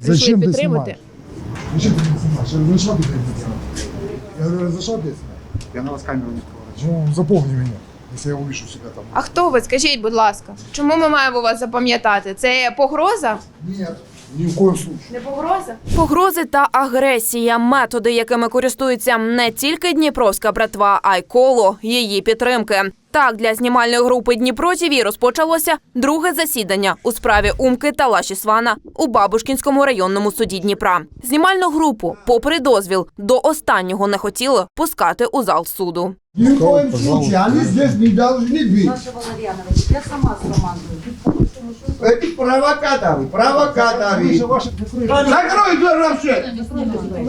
Зачем ты підтримати. снимаешь? Зачем ты меня снимаешь? Я говорю, разрешал ты меня Я говорю, разрешал ты снимать? Я на вас камеру не поворачиваю. Ну, запомни меня, если я увижу себя там. А хто ви? Скажіть, будь ласка, чому ми маємо вас запам'ятати? Це погроза? Нет, ни в коем случае. Не погроза? Погрози та агресія методи, якими користується не тільки Дніпровська братва, а й коло її підтримки. Так, для знімальної групи Дніпро ТІВІ розпочалося друге засідання у справі Умки та Лаші Свана у Бабушкінському районному суді Дніпра. Знімальну групу, попри дозвіл, до останнього не хотіли пускати у зал суду. Ні в коем случае, они здесь не повинні бути. Саша Валерьянович, я сама з командою Эти провокаторы, провокаторы. Закрой дверь вообще!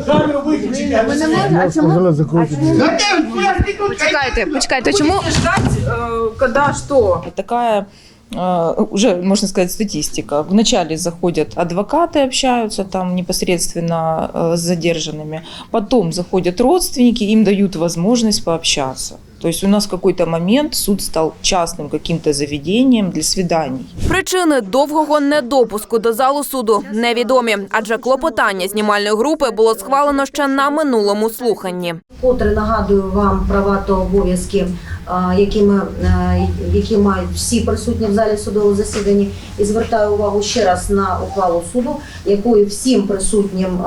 Камеру выключите! Я сказала, закройте дверь. Да ты, подожди, тут Почекайте, почекайте, чому? ждать, э, когда что? Такая э, уже, можно сказать, статистика. Вначале заходят адвокаты, общаются там непосредственно э, с задержанными. Потом заходят родственники, им дают возможность пообщаться. То есть у нас в какой-то момент суд стал частным каким-то заведением для свиданий. Причини довгого недопуску до залу суду невідомі, адже клопотання знімальної групи було схвалено ще на минулому слуханні. Котре нагадую вам права та обов'язки, а, які, ми, е, які мають всі присутні в залі судового засідання. І звертаю увагу ще раз на ухвалу суду, якою всім присутнім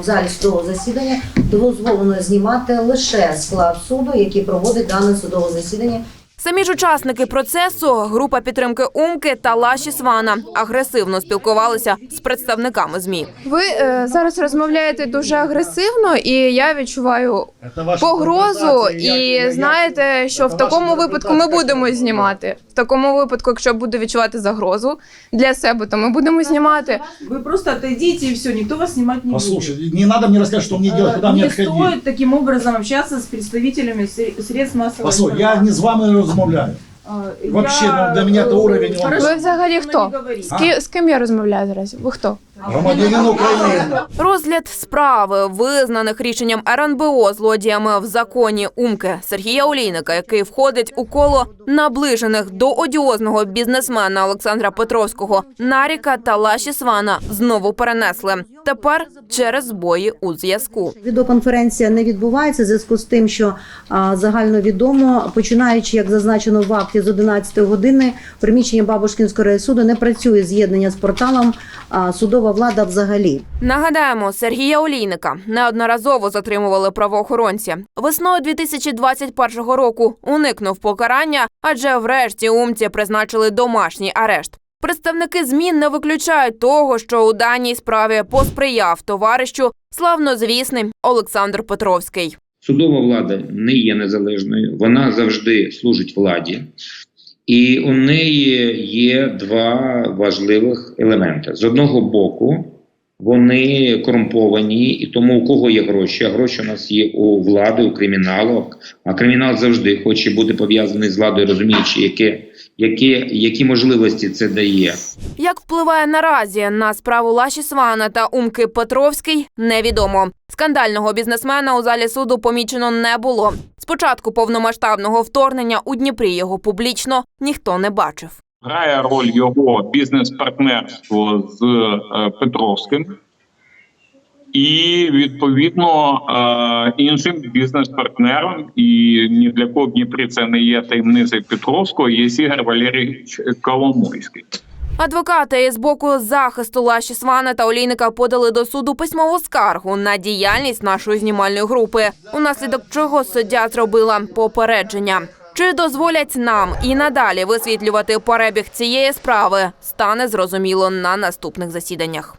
в залі судового засідання дозволено знімати лише склад суду, який проводить дане судове засідання Самі ж учасники процесу, група підтримки Умки та Лаші Свана агресивно спілкувалися з представниками змі. Ви е, зараз розмовляєте дуже агресивно, і я відчуваю погрозу. І знаєте, що в такому випадку ми будемо знімати. В такому випадку, якщо буду відчувати загрозу для себе, то ми будемо знімати. Вы просто отойдите и все, никто вас снимать не Послушай, не надо мне рассказывать, что мне делать, куда мне не отходить. стоит таким образом общаться с представителями сре- средств массовой Послушай, я не с вами размовляю. А, Вообще, я, ну, для меня это э, уровень, Ви взагалі хто? З, ки- з ким я розмовляю зараз? Ви хто? Громадянин Украины. Розгляд справи, визнаних рішенням РНБО злодіями в законі Умки Сергія Олійника, який входить у коло наближених до одіозного бізнесмена Олександра Петровського, Наріка та Лаші Свана знову перенесли. Тепер через збої у зв'язку. Відеоконференція не відбувається в зв'язку з тим, що а, загальновідомо, починаючи, як зазначено в акті з 11 години, приміщення Бабушкінського райсуду не працює з'єднання з порталом а, судова влада взагалі. Нагадаємо, Сергія Олійника неодноразово затримували правоохоронці. Весною 2021 року уникнув покарання, адже врешті умці призначили домашній арешт. Представники ЗМІ не виключають того, що у даній справі посприяв товаришу славнозвісний Олександр Петровський. Судова влада не є незалежною, вона завжди служить владі, і у неї є два важливих елементи: з одного боку, вони корумповані, і тому у кого є гроші, а гроші у нас є у влади, у криміналу. А кримінал завжди хоче бути пов'язаний з владою, розуміючи, яке, яке, які можливості це дає. Як впливає наразі на справу Лаші Свана та Умки Петровський, невідомо. Скандального бізнесмена у залі суду помічено не було. Спочатку повномасштабного вторгнення у Дніпрі його публічно ніхто не бачив. Грає роль його бізнес-партнерство з е, Петровським і відповідно е, іншим бізнес-партнером. І ні для кого в Дніпрі це не є таємницею Петровського. Є Ігор Валерійович Коломойський. Адвокати з боку захисту Лаші Свана та Олійника подали до суду письмову скаргу на діяльність нашої знімальної групи, унаслідок чого суддя зробила попередження. Чи дозволять нам і надалі висвітлювати перебіг цієї справи, стане зрозуміло на наступних засіданнях.